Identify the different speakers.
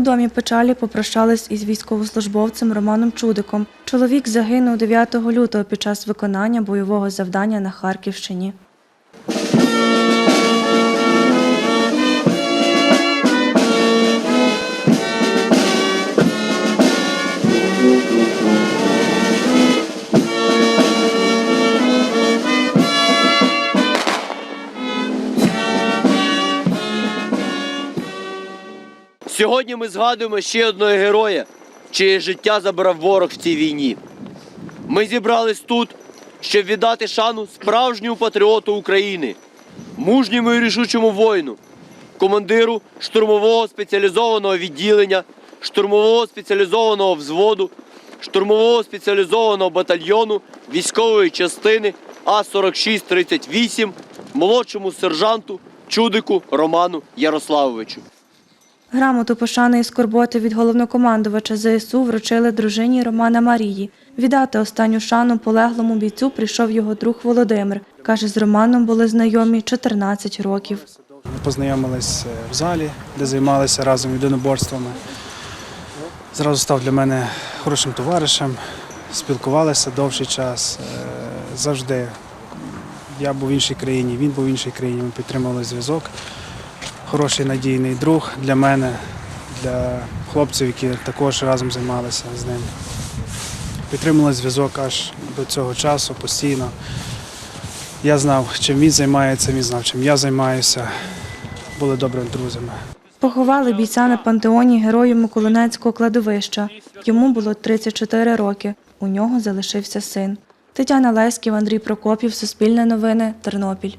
Speaker 1: домі печалі попрощались із військовослужбовцем Романом Чудиком. Чоловік загинув 9 лютого під час виконання бойового завдання на Харківщині.
Speaker 2: Сьогодні ми згадуємо ще одного героя, чиє життя забрав ворог в цій війні. Ми зібрались тут, щоб віддати шану справжньому патріоту України, мужньому і рішучому воїну, командиру штурмового спеціалізованого відділення, штурмового спеціалізованого взводу, штурмового спеціалізованого батальйону військової частини А4638, молодшому сержанту Чудику Роману Ярославовичу.
Speaker 1: Грамоту пошани і скорботи від головнокомандувача ЗСУ вручили дружині Романа Марії. Віддати останню шану полеглому бійцю прийшов його друг Володимир. Каже, з Романом були знайомі 14 років.
Speaker 3: Ми познайомились е, в залі, де займалися разом єдиноборствами. Зразу став для мене хорошим товаришем, спілкувалися довший час. Е, Завжди я був в іншій країні, він був в іншій країні, ми підтримували зв'язок. Хороший надійний друг для мене, для хлопців, які також разом займалися з ним. Підтримували зв'язок аж до цього часу постійно. Я знав, чим він займається, він знав, чим я займаюся. Були добрими друзями.
Speaker 1: Поховали бійця на пантеоні герою Миколинецького кладовища. Йому було 34 роки. У нього залишився син. Тетяна Леськів, Андрій Прокопів, Суспільне новини, Тернопіль.